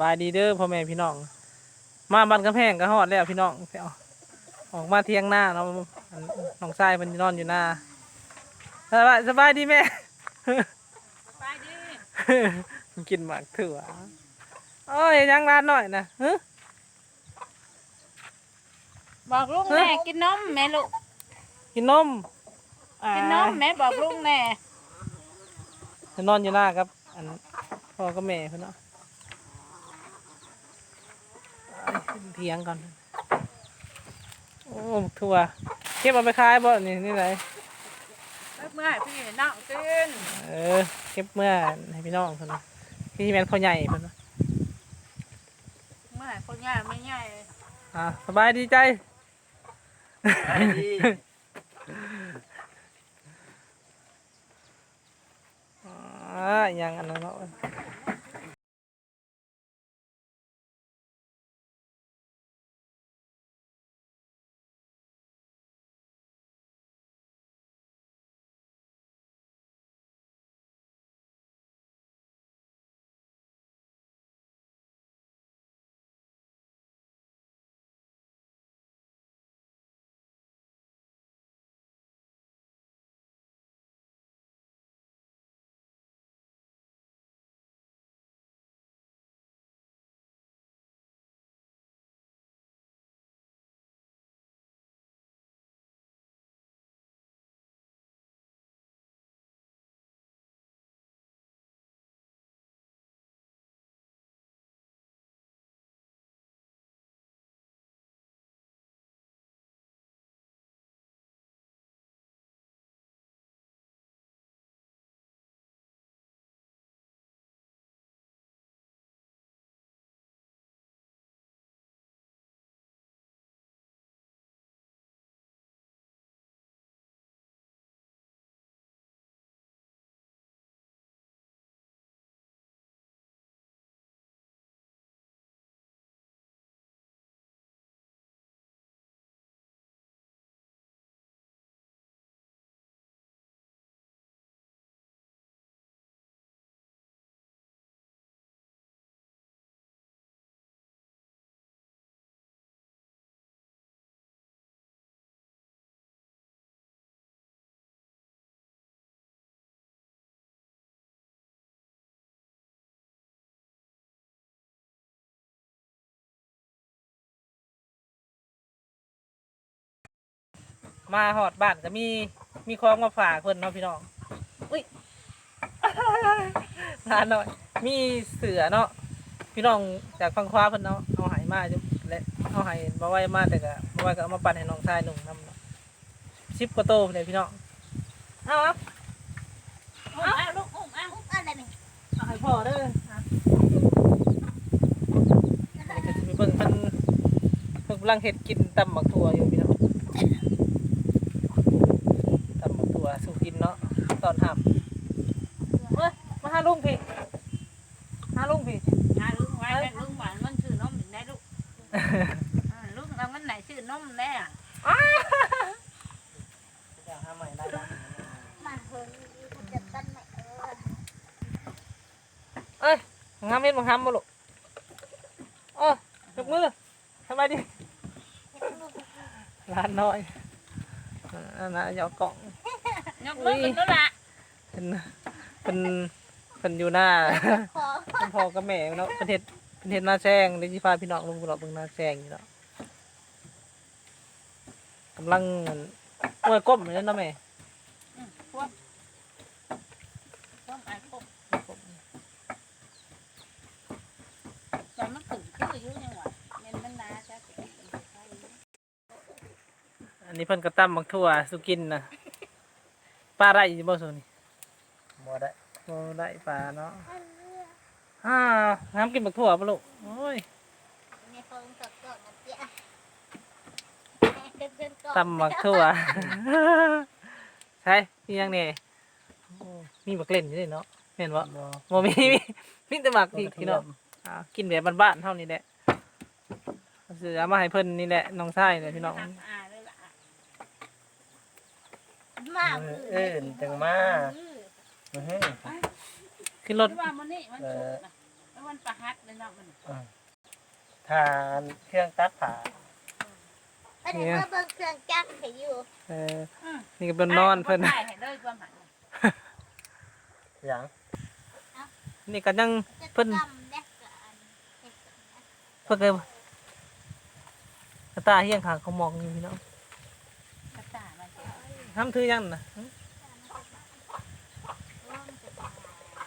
บายดีเด้อพ่อแม่พี่น้อง มาบ้านกำแพงก็ฮอดแล้วพี่น้องไปเอาออกมาเที่ยงหน้าเนาะอันน้องชายเพิ่นนอนอยู่หน้าสบายสบายดีแม่ไปดิกินหมากถั่วโอ้ยยังร้านหน่อยนะฮึบอกลุงแม่กินนมแม่ลูกกินนมอ่ากินนมแม่บอกลุงแม่เพิ่นนอนอยู่หน้าครับ อันพ่อกับแม่เพิ่นเนาะ เอาเถียงก่อน โอ้หมกถั่วเก็บเอาไปขายบ่นี่นี่ไหนเมื่อพี่น้องกินเออเก็บเมื่อให้พี่น้องเพิ่นเนาะพี่แม่นพ่อใหญ่เพิ่นเนาะเมื่อคนใหญ่ไม่ใหญ่อ่าสบายดีใจอ่าอย่างอันนั้นเนาะ มาหอดบ้านก็มีมีของมาฝากเพิ่นเนาะพี่น้องอุ้ยนานหน่อย มีเสือเนาะพี่น้องจากฟังคว้าเพิ่นเนาะเอาใหายมาจุและเอาใหายมาไว้มาแต่ก็มาไว้ก็เอามาปั่นให้น้องชายหนุ่มนำเนาะสิบกว่าโตเลยพี่น้องเอาครับอุ้มเอาลูกอุ้มเอาอะไรนี่เอาให้พ่อเด้ออะอันนี้ก็จะมีเบิ่งเพิ่นเพิ่นกำลังเฮ็ดกินตำบักถั่วอยู่พี่น้องตำบักถั่วสู่กินเนาะ ตอนหับเฮ้ยมาหาลุงพี่หาลุงพี่หาลุงไว้แม่ลุงหวานมันชื่อนมได้ลูกอ่าลุงเอามันไหนชื่อนมแน่อยากหาใหม่ได้แล้วมาเพิ่งมันจะตั้นไม่เออเอ้ยมึงห้ามเฮ็ดมึงห้ามบ่ลูกโอ้ยกมือทำไมดิร้านน้อยอันนั้นหยอกกล่อง ยกมือกันตัวละเป็นเป็นเป็นอยู่หน้าขอเป็นพ่อกับแม่เนาะเป็นเฮ็ดเป็นเฮ็ดหน้าแซงเดี๋ยวสิพาพี่น้องลงไปรอบเบิ่งหน้าแซงอยู่เนาะกำลังโอ้ยก้มเลยเนาะแม่อืมพวกพวกไอ้พวกตอนมันขึ้นคืออยู่ยังหวะเงินมันนาจ้ะเก็บเป็นไข่อันนี้เพิ่นก็ตั้มบักทั่วสุกินนะ ปลาได้อยู่บ่ส่วนนี้บ่ได้บ่ได้ปลาเนาะอ่าน้ำกินบักทั่วบ่ลูกโอ้ยมีคนกดกดนะเจ๊เดินเดินกดตำบักทั่วใช่มีหยังนี่โอ้มีบักเล่นอยู่ด้วยเนาะเห็นบ่บ่บ่มีมีมีแต่บักที่พี่น้องอ่ากินแบบบ้านๆเท่านี้แหละซื้อเอามาให้เพิ่นนี่แหละน้องชายเนี่ยพี่น้องอ่าเลยล่ะ มาเอมืออเอิ้นจังมามืออื้อหือขึ้นรถที่ว่ามันนี่มันสุกนะเออแล้วมันประหัดเลยเนาะมันทานเครื่องตัดผ้าก็เดี๋ยวมาเบิ่งเครื่องจักรให้อยู่เอออืมนี่ก็เป็นนอนเพิ่นได้ให้เลยความหันอย่างนี่ก็ยังจะเพิ่นทำได้กันเฮ็ดกันนะเพิ่นก็กระตาเฮียงขางเขามองอยู่พี่น้อง กระตายมันจะ ทำถือยังน่ะร่องจะตาย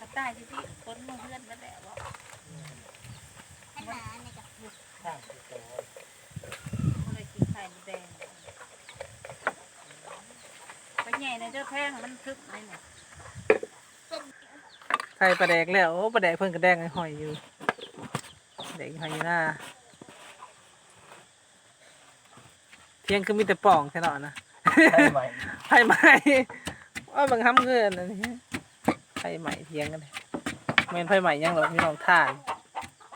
กระตายที่ที่คนมือเพื่อนนั่นแหละว่าขนาดนี้ก็ข้างที่โตมันเลยกินไข่มดแดงไปใหญ่ในเจ้าแพงมันคึกเลยเนี่ยใส่ปลาแดกแล้วโอ้ปลาแดกเพิ่นก็แดงไอ้หอยอยู่แดงหอยอยู่หน้าเที่ยงคือมีแต่ป่องแค่นั้นนะ ใช่ไหมไผ่ไหมว่าบางคำเงินอันนี้ไผ่ไหมเทียงกันเลยแม่นไผ่ไหมยังหรอกมีน้องท่าน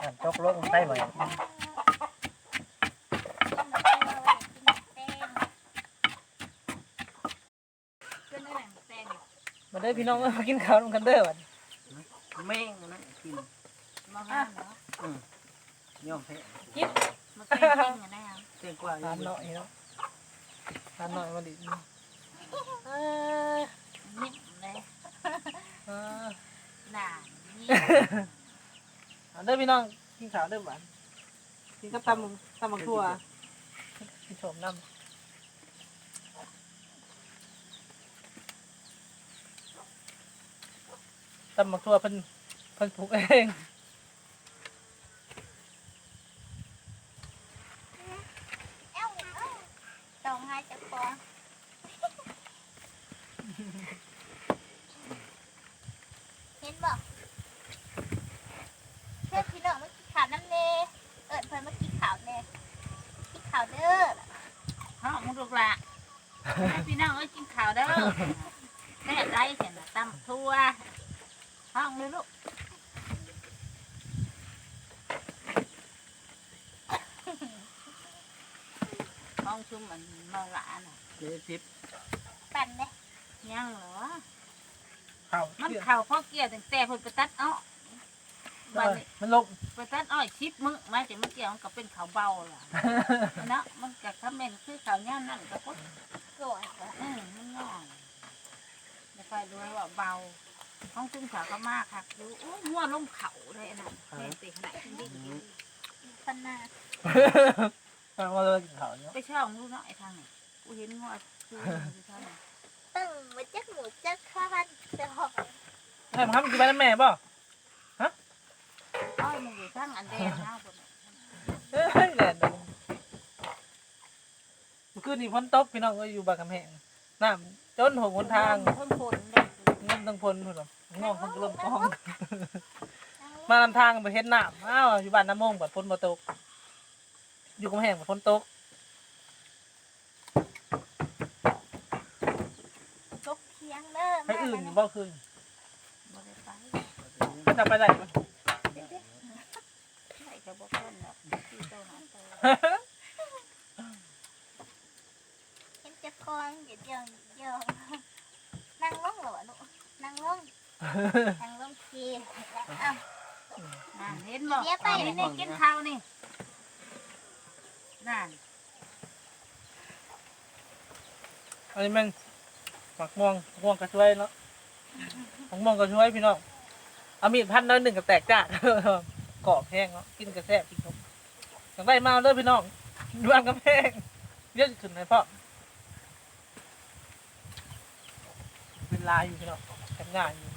อ่านจกลงใช่ไหมเพื่อนนั่นแหละแตงมาเด้อพี่น้องเอ้ยมากินข้าวร่วมกันเด้อบัดนี้แม่งนะกินมาห้ามเนาะย่อมแพ้มาแกล้งกันได้ยังเก่งกว่าทานหน่อยเนาะ ทานหน่อยมาดิเออนิ่มเลยเออหนานี่เอาเด้อพี่น้องกินข้าวเด้อบัดกินกับตำตำบักทั่วพี่ชมน้ำตำบักทั่วเพิ่นเพิ่นปลูกเอง เอ้าเอ้าต้องให้เจ้าของเห็นบ่เพื่อนพี่น้องมากินข้าวน้ำเนเอิญเพิ่นมากินข้าวเนกินข้าวเด้อ ห้องมึงลูกละให้พี่น้องเอ้ยกิน ข้าวเด้อแม่ไรเห็นตำทั่วห้องเลยลูกห้องชุมมันมองหลาน่ะเจ๊ทิพย์ปั่นเลยยังเหรอข้าวมันเข่าพ่อเกี่ยวตั้งแต่เพิ่นไปตัดอ้อบัดนี้มันลบไปตัดอ้อยชิปมึงมาแต่มันเกี่ยวมันก็เป็นเขาวเบาล่ะเนาะมันกับคำเมนคือเขาวย่านนั่นก็พุทสวยกว่าอืมมันง่ายจะ ไปดูว่าเบาห้องซึ่งสาวก็มากค่ะดูโอ้ยมั่วลงเขาเลยอันนั่นแม่งตีขนาดนี้ขนาดมันมาเลยกินข้าวเนาะไปช่องดูเนาะไอ้ทางไหนกูเห็นงัวคืออยู่ทางไหนตึ้งมาจักหมูจักข้าวจะหอกให้มาทำกินไปแล้วแม่บ่อ้อยมึงอยู่ทางอันแดงนะคนน่ะเฮ้ยแดดดงเมื่อคืนนี้ฝนตกพี่น้องก็อยู่บางกำแพงน้ำ จนหกหนทางพ่นพ่นเลยเงินทั้งพลพุ่นหรอกงอกมันก็เริ่มกอง มานำทางไปเฮ็ดน้ำอ้าวอยู่บ้านน้ำมงบัดฝนบ่ตก อยู่กำแพงบัดฝนตกตกเคียงเด้อไปอื่นบ่คืนบ่ได้ไปมันจะไปไหนบ่ไหนก็บ่พ้นหรอกที่โตหาโต เห็ นจะคองเดี๋ยวเดี๋ยวเดี๋ยวนั่งลงเหรอลูกนั่งลงนั่งลงทีเอ้านั่นเห็นบ่เดี๋ยวไปนี่นี่กินข้าวนี่นั่นอันนี้ม่งหมักม่วงหมักม่วงก็ช่วยเนาะหมักม่วงก็ช่วยพี่น้องเอามีดพันน้อยหนึ่งก็แตกจ้ากรอบแห้งเนาะกินกระแซบกินครับอยากได้มาเอาเด้อพี่น้องดูอันกำแพงเยอะขึ้นเลยพ่อ เวลายอยู่พี่น้องแข่งงานอยู่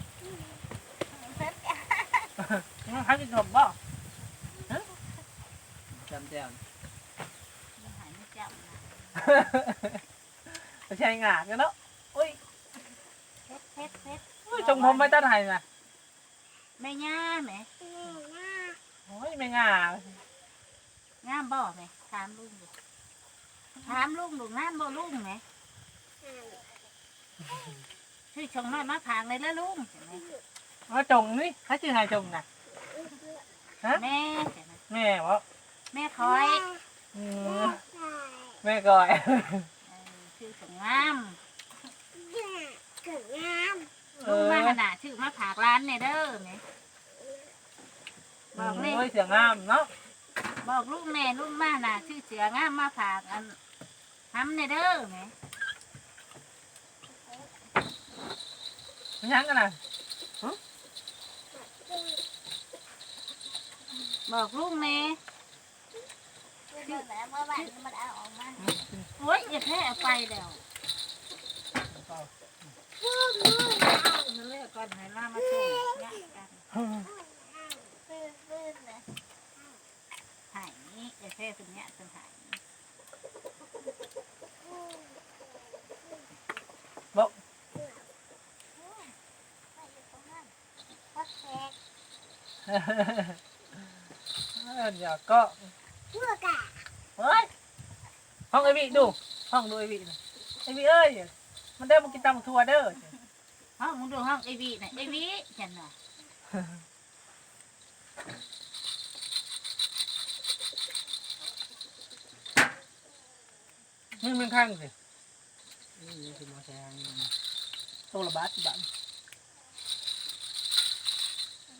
เพิ่นยังให้กินขนมบ่จำแจ่วมันหายไม่จำนะจะใช้งานกันเนาะอุ้ยเพชรเพชรเพชรอุ้ยจงผมไม่ตัดให้นะแม่ย่าแหมโอ้ยไม่ง่าง่ามบ่แหมถามลุงดูถามลุงดูง่ามบ่ลุงแหม ชื่อชงน้อยมาผางเลยแล้วลุงใช่ไหมมาจงนี่ให้ชื่อไงจงนะแม่ใช่ไหมแม่วะแม่คอยอืมแม่ก่อยเออชื่อชงงามเอลุงอมาขนาดชื่อมาผากร้านเนี่ยเด้อแหมบอกเลยโอ้ยเสียงงามเนาะบอกลูกแม่ลูกมาน่ะชื่อเสืองามมาผากอันทำในเด้อแหมมันยั งกันน่ะบอกลูกแม่เมื่อวานมันเอาออกมาโอ้ยอย่าแพ้เอาไปเดี๋ยวมันเลิกก่อนให้ล่ามาส่งเนี่ยกันปื้นปื้นเลยหายอย่าแพ้เป็นเนี้ยเป็นหาย บอก ไม่อยู่ตรงนั้นวัดแขก เออเดี๋ยวก็เมื่อกะเฮ้ยห้องไอวิดูห้องดูไอวินะไอวิเอ้ยมันได้มากินตำทัวเด้อห้องมึงดูห้องไอวีน่ะไอวีฉันน่ะมึงมึงข้างสินี่คือมาแซงตัวละบาทสิบาท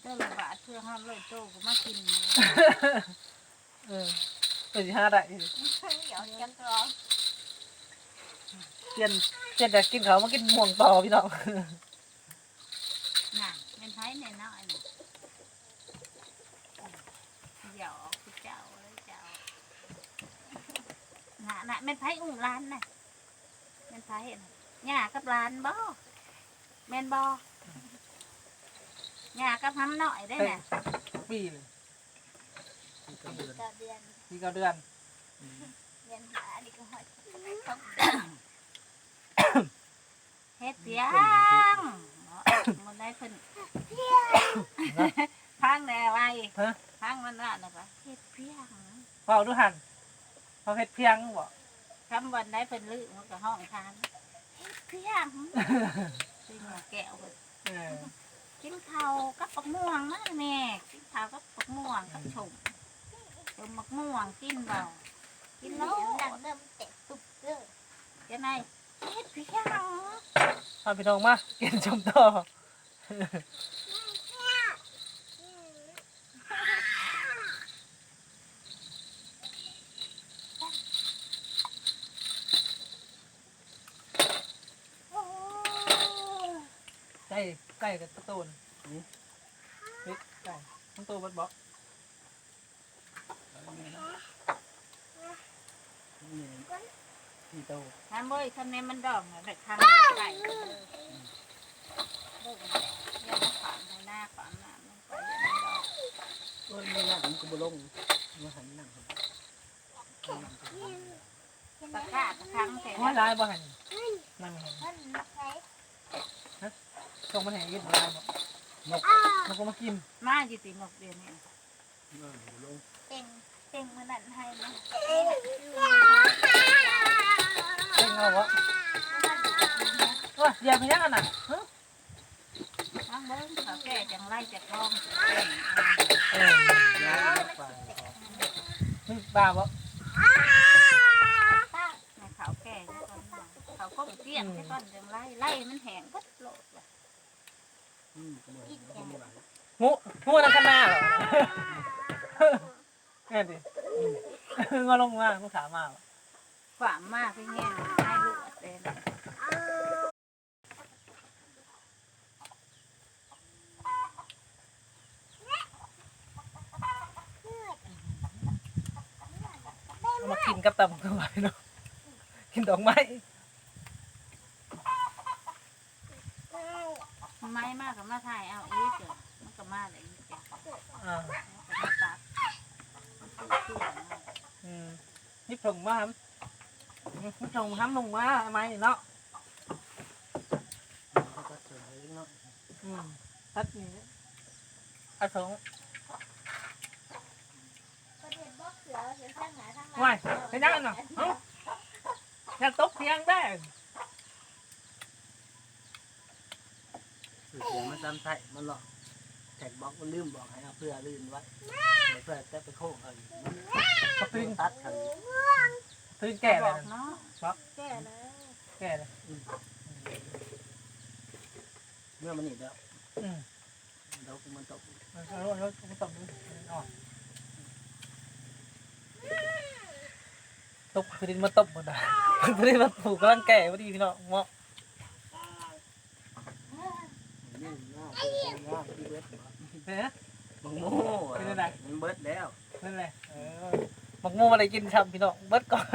เจ้าละบาทเพื่อห้องเลยโตก็มากินเนื้อเออเป็นสิห้าได้เดี๋ยวจะกรองเปลี่ยนเปลี่ยนแต่กินเขาวมากินม่วงต่อพี่น้องน่ะเป็นไผ่ในน้อยน่ะเดี๋ยวออกไปเจ้าเลยเจ้าน่ะน่ะเป็นไผ่อุ้งร้านน่ะเป็นไผ่น่ะย่ากับร้านบ่แม่นบ่ ย่ากับทำหน่อยได้น่ะปีเลยที่กระเดือนก็เดือนปีเก้าเดือนเดือนหาดิก็หอยต้องเฮ็ดเสียงเนาะมันได้เพิ่นพังแน่ไว้ฮะพังมันละนะปะเฮ็ดเพียงเฝ้าดูหันเขาเฮ็ดเพียงบ่คำวันได้เพิ่นลือมันก็ห้องทานเฮ็ดเพียงซึ่งแก้วเพิ่นเออ กินข้าวกับปักม่วงนะแม่กินข้าวกับปักม่วงกับชมเติมมักม่วงกินเบากินกินแล้วดังเริ่มเตะตุบเลยจะไงเฮ็ดพียงพาพี่น้องมากินชมต่อใกล้ใกล้กับตะตูนนี่เฮ้ยใกล้ต้องโตบัดบอกนี่ที่โตทำเว้ยทำเนี้มันดองอะแต่ทำไก่เด้อเลิกแล้วอย่ามาขวางให้หน้าขวางหน้ามันไปอย่ามันดองโอ้ยไม่นั่งกูบ่ลงมาหันนั่งตะกร้าตะครั้งแต่ห้อยลายบ่หันนั่งเห็นมันใช้ ตรงมันแหงยืดลายบ่มันก็มากินมาอยู่ตีนกเดียวนี่นั่งบ่ลงเต็งเต็งมันนั่นให้นะเต็งเอาวะว่าเดี๋ยวพี่ยังกันน่ะฮะทั้งเบิ้งเขาแก่จังไรจะท้องเออย้ายไปนี่บ้าบ่ในเขาแก่ที่ต้นมาเขาก็เกี้ยงที่ต้นจังไรไล่มันแห้งก็ งูงูนั่นข้างหน้าเหรอแม่ดิงอลงมางูขามาฝ่ามากพี่เงี้ยให้ลูกเต้นเอามากินกับตำตัวเนาะกินดอกไม้ ไม้มากกับมาถ่ายเอาอีกเกิดมันก็มาเลยอีกจ้ะอ่าก็มาตัดมันคือเสื่อมอืมนี่ผงมาครับนี่ผงห้ำลงมาไม้เนาะก็เฉยเนาะอืมพัดนี่อัดผงประเด็นบ่เสือเสือข้างหน้าข้างหลังไว้ไปนั่งกันหน่อยเอ้าอยาตกเพียงได้ ถือเสียงมาซ้ำใส่มันหลอกแท็กบ็อกมันลืมบอกให้เอาเพื่อลื่นไว้เพื่อจะไปโค้งเลยมังตัดเขาพื้แก่เลยเนาะแก่เลยแก่เลยเมื่อมันหนีแล้วเดี๋ยวมันตกมันตกมันตกมันอ่อนตกพื้นมาตบหมดอะพื้นมาถูกกำลังแก่พอดีพี่น้องเมาะ เป็นน่าที่เบิดบ่เอ๊ะมังโม่เป็นอะไรมันเบิดแล้วนั่นแหละเออหมักมูอะไรกินครับพี่น้องเบิดก่อน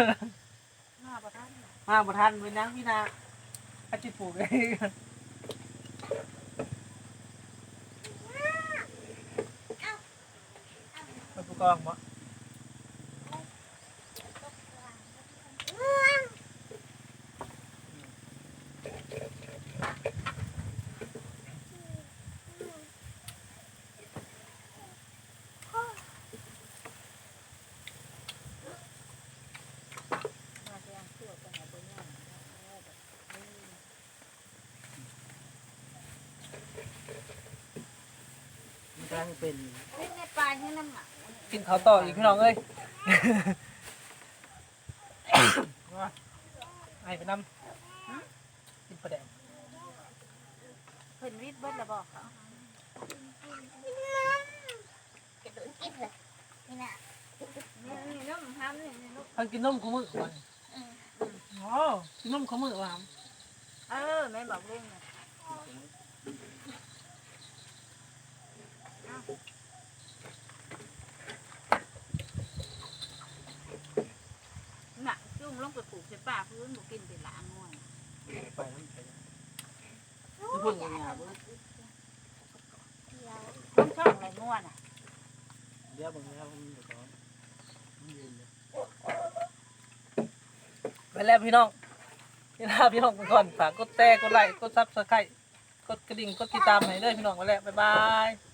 หน้าประทันมาบ่ทันเป็นนังพี่นาอาจิปลูกเองมันปลูกกองบ่ มาเสียงชั่วกันหาตัวเนี่ย มันกำลังเป็นเล่นในปลายให้น้ำหนักกินข้าวต่ออีกพี่น้องเอ้ยมาไอ้ไปนำกินปลาแดงเพิ่นวิทย์เบิดแล้วบอกเขากระโดดกินเลยนี่น่ะนี่นี่น้ำห้ามนี่นี่ลูกเพิ่นกินนมข้าวมือวันอ๋อกินนมข้าวมือว่ะเออแม่บอกลุงน่ะน่ะจุ่มลงไปปลูกใส่ป่าพื้นบ่กินไปหลางง่วงไปน้ำไปทุกคนยังไงเบิดเดียวต้องช่องอะไรง่วงอะเดี๋ยวบางแล้วมันเดี๋ยวก่อนมันยืนเลยไปแล้วพี่น้องพี่ลาพี่น้องไปก่อนฝากกดแชร์กดไลค์กดซับสไครต์กดกระดิ่งกดติดตามให้ด้วยพี่น้องไปแล้วบ๊ายบาย